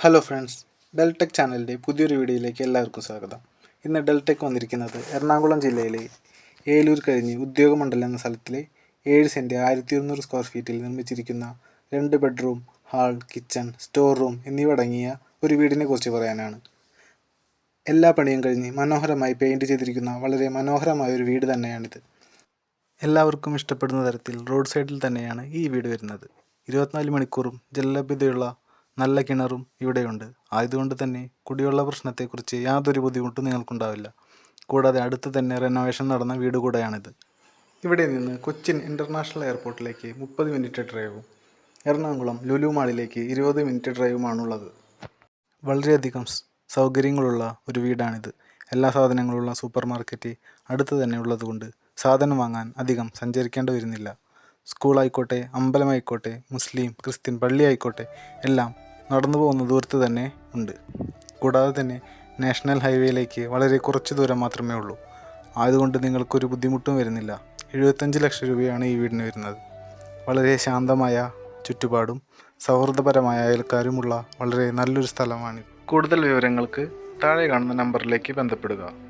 Hello friends Deltech ചാനലിന്റെ പുതിയൊരു വീഡിയോയിലേക്ക് എല്ലാവർക്കും സ്വാഗതം. ഇന്ന് ഡെൽടെക് വന്നിരിക്കുന്നത് എറണാകുളം ജില്ലയിലെ ഏലൂർ കഴിഞ്ഞ് ഉദ്യോഗമണ്ഡലം എന്ന സ്ഥലത്തിലെ ഏഴ് സെന്റ് ആയിരത്തി ഇരുന്നൂറ് സ്ക്വയർ ഫീറ്റിൽ നിർമ്മിച്ചിരിക്കുന്ന രണ്ട് bedroom hall kitchen store room എന്നിവ അടങ്ങിയ ഒരു വീടിനെ കുറിച്ച് പറയാനാണ്. എല്ലാ പണിയും കഴിഞ്ഞ് മനോഹരമായി പെയിന്റ് ചെയ്തിരിക്കുന്ന വളരെ മനോഹരമായ ഒരു വീട് തന്നെയാണിത്. എല്ലാവർക്കും ഇഷ്ടപ്പെടുന്ന തരത്തിൽ റോഡ് സൈഡിൽ തന്നെയാണ് ഈ വീട് വരുന്നത്. ഇരുപത്തിനാല് മണിക്കൂറും ജലലഭ്യതയുള്ള നല്ല കിണറും ഇവിടെയുണ്ട്. ആയതുകൊണ്ട് തന്നെ കുടിവെള്ള പ്രശ്നത്തെക്കുറിച്ച് യാതൊരു ബുദ്ധിമുട്ടും നിങ്ങൾക്കുണ്ടാവില്ല. കൂടാതെ അടുത്ത് തന്നെ റെനോവേഷൻ നടന്ന വീട് കൂടെയാണിത്. ഇവിടെ നിന്ന് കൊച്ചിൻ ഇന്റർനാഷണൽ എയർപോർട്ടിലേക്ക് മുപ്പത് മിനിറ്റ് ഡ്രൈവും എറണാകുളം ലുലു മാളിലേക്ക് ഇരുപത് മിനിറ്റ് ഡ്രൈവുമാണുള്ളത് വളരെയധികം സൗകര്യങ്ങളുള്ള ഒരു വീടാണിത്. എല്ലാ സാധനങ്ങളുള്ള സൂപ്പർ മാർക്കറ്റ് അടുത്ത് തന്നെ ഉള്ളതുകൊണ്ട് സാധനം വാങ്ങാൻ അധികം സഞ്ചരിക്കേണ്ടി വരുന്നില്ല. സ്കൂളായിക്കോട്ടെ അമ്പലമായിക്കോട്ടെ മുസ്ലിം ക്രിസ്ത്യൻ പള്ളിയായിക്കോട്ടെ എല്ലാം നടന്നു പോകുന്ന ദൂരത്ത് തന്നെ ഉണ്ട്. കൂടാതെ തന്നെ നാഷണൽ ഹൈവേയിലേക്ക് വളരെ കുറച്ച് ദൂരം മാത്രമേ ഉള്ളൂ. ആയതുകൊണ്ട് നിങ്ങൾക്കൊരു ബുദ്ധിമുട്ടും വരുന്നില്ല. എഴുപത്തഞ്ച് ലക്ഷം രൂപയാണ് ഈ വീടിന് വരുന്നത്. വളരെ ശാന്തമായ ചുറ്റുപാടും സൗഹൃദപരമായ അയൽക്കാരുമുള്ള വളരെ നല്ലൊരു സ്ഥലമാണ് കൂടുതൽ വിവരങ്ങൾക്ക് താഴെ കാണുന്ന നമ്പറിലേക്ക് ബന്ധപ്പെടുക.